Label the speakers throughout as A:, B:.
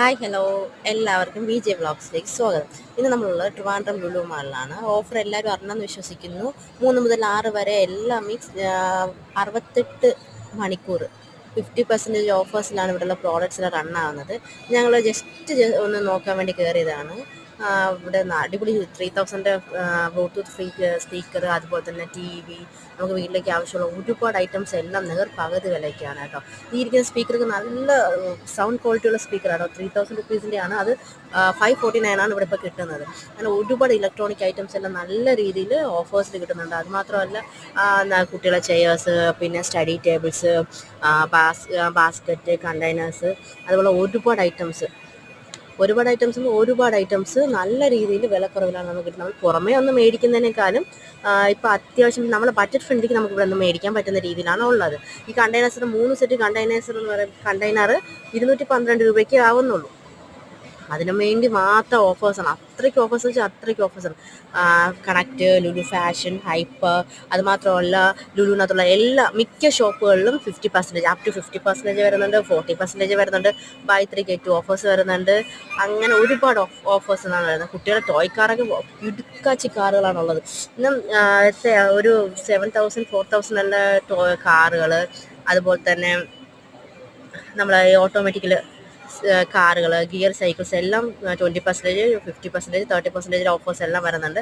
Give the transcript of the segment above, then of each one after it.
A: Hi hello എല്ലാവർക്കും V J വ്ളോഗ്സിലേക്ക് സ്വാഗതം. ഇന്ന് നമ്മളുള്ളത് ട്രിവാൻഡ്രം ലുലു മാളിലാണ്. ഓഫർ എല്ലാവരും അറിഞ്ഞെന്ന് വിശ്വസിക്കുന്നു. മൂന്ന് മുതൽ ആറ് വരെ എല്ലാം മീൻസ് അറുപത്തെട്ട് മണിക്കൂർ ഫിഫ്റ്റി പെർസെന്റേജ് ഓഫേഴ്സിലാണ് ഇവിടെയുള്ള പ്രോഡക്റ്റ്സ് റൺ ആവുന്നത്. ഞങ്ങൾ ജസ്റ്റ് ഒന്ന് നോക്കാൻ വേണ്ടി കയറിയതാണ് ഇവിടെ അടിപൊളി three thousand Bluetooth free speaker അതുപോലെ തന്നെ ടി വി നമുക്ക് വീട്ടിലേക്ക് ആവശ്യമുള്ള ഒരുപാട് ഐറ്റംസ് എല്ലാം നേർ പകുതി വിലയ്ക്കാണ് കേട്ടോ. ഈ ഇരിക്കുന്ന സ്പീക്കർക്ക് നല്ല സൗണ്ട് ക്വാളിറ്റിയുള്ള സ്പീക്കറാണ് ത്രീ തൗസൻഡ് റുപ്പീസിന്റെ ആണ്. അത് ഫൈവ് ഫോർട്ടി നയൻ ആണ് ഇവിടെ ഇപ്പോൾ കിട്ടുന്നത്. അങ്ങനെ ഒരുപാട് ഇലക്ട്രോണിക് ഐറ്റംസ് എല്ലാം നല്ല രീതിയിൽ ഓഫേഴ്സിൽ കിട്ടുന്നുണ്ട്. അതുമാത്രമല്ല കുട്ടികളെ ചെയേഴ്സ് പിന്നെ study tables bas basket containers അതുപോലെ ഒരുപാട് ഐറ്റംസ് ഒരുപാട് ഐറ്റംസ് ഒരുപാട് ഐറ്റംസ് നല്ല രീതിയിൽ വിലക്കുറവിലാണ് നമുക്ക് കിട്ടുന്നത്. നമ്മൾ പുറമേ ഒന്ന് മേടിക്കുന്നതിനേക്കാളും ഇപ്പോൾ അത്യാവശ്യം നമ്മളെ ബഡ്ജറ്റ് ഫ്രണ്ട്ലിക്ക് നമുക്ക് ഇവിടെ നിന്ന് മേടിക്കാൻ പറ്റുന്ന രീതിയിലാണ് ഉള്ളത്. ഈ കണ്ടെയ്നേഴ്സിന് മൂന്ന് സെറ്റ് കണ്ടെയ്നേഴ്സ് എന്ന് പറയുമ്പോൾ കണ്ടെയ്നർ ഇരുന്നൂറ്റി പന്ത്രണ്ട് രൂപയ്ക്ക് ആവുന്നുള്ളൂ. അതിനു വേണ്ടി മാത്രം ഓഫേഴ്സാണ് അത്രയ്ക്ക് ഓഫേഴ്സ് വെച്ചാൽ അത്രയ്ക്ക് ഓഫേഴ്സാണ് കണക്ട് ലുലു ഫാഷൻ ഹൈപ്പർ അത് മാത്രമല്ല ലുലുവിനകത്തുള്ള എല്ലാ മിക്ക ഷോപ്പുകളിലും fifty percentage up to fifty percentage വരുന്നുണ്ട് ഫോർട്ടി പെർസെന്റേജ് വരുന്നുണ്ട് ബൈ ത്രീ ഗെറ്റ് ഓഫേഴ്സ് വരുന്നുണ്ട്. അങ്ങനെ ഒരുപാട് ഓഫേഴ്സ് എന്നാണ് വരുന്നത് കുട്ടികളുടെ ടോയ് കാറൊക്കെ ഇടുക്കാച്ചി കാറുകളാണുള്ളത് ഇന്നും ഒരു സെവൻ തൗസൻഡ് ഫോർ തൗസൻഡ് ഉള്ള ടോ കാറുകൾ അതുപോലെ തന്നെ നമ്മളെ ഓട്ടോമാറ്റിക്കൽ കാറുകൾ ഗിയർ സൈക്കിൾസ് എല്ലാം twenty percentage fifty percentage thirty percentage offers എല്ലാം വരുന്നുണ്ട്.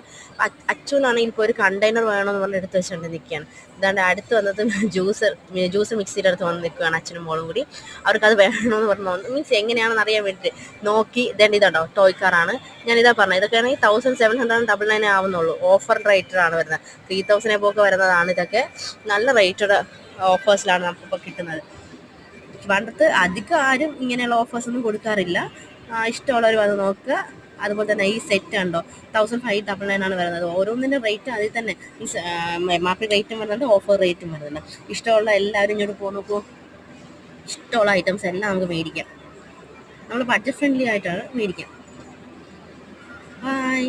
A: അച്ഛനാണെങ്കിൽ ഇപ്പോൾ ഒരു കണ്ടെയ്നർ വേണമെന്ന് പറഞ്ഞ് എടുത്ത് വെച്ചുകൊണ്ട് നിൽക്കുകയാണ് ഇതാണ്ട് അടുത്ത് വന്നത് ജ്യൂസർ ജ്യൂസ് മിക്സിയുടെ അടുത്ത് വന്ന് നിൽക്കുകയാണ് അച്ഛനും മോളും കൂടി. അവർക്കത് വേണമെന്ന് പറഞ്ഞു വന്നു മീൻസ് എങ്ങനെയാണെന്ന് അറിയാൻ വേണ്ടിയിട്ട് നോക്കി ഇതേണ്ട ഇതുണ്ടോ ടോയ് കാറാണ് ഞാൻ ഇതാ പറഞ്ഞത് ഇതൊക്കെ ആണെങ്കിൽ thousand seven hundred double nine ആവുന്നുള്ളൂ. Offer റേറ്ററാണ് വരുന്നത്. ത്രീ തൗസൻഡ് എബോക്ക് വരുന്നതാണ് ഇതൊക്കെ. നല്ല റേറ്റഡ് ഓഫേഴ്സിലാണ് നമുക്കിപ്പോൾ കിട്ടുന്നത്. പണ്ടത്ത് അധികം ആരും ഇങ്ങനെയുള്ള ഓഫേഴ്സ് ഒന്നും കൊടുക്കാറില്ല. ഇഷ്ടമുള്ളവർ അത് നോക്കുക. അതുപോലെ തന്നെ ഈ സെറ്റ് ഉണ്ടോ തൗസൻഡ് ഫൈവ് ഡബിൾ നയൻ ആണ് വരുന്നത്. ഓരോന്നിന്റെ റേറ്റ് അതിൽ തന്നെ. മീൻസ് എം ആർ പി റേറ്റും വരുന്നുണ്ട് ഓഫർ റേറ്റും വരുന്നുണ്ട്. ഇഷ്ടമുള്ള എല്ലാവരും ഇങ്ങോട്ട് പോകുന്നു നോക്കൂ. ഇഷ്ടമുള്ള ഐറ്റംസ് എല്ലാം നമുക്ക് മേടിക്കാം. നമ്മൾ ബഡ്ജറ്റ് ഫ്രണ്ട്ലി ആയിട്ടാണ് മേടിക്കാം ബൈ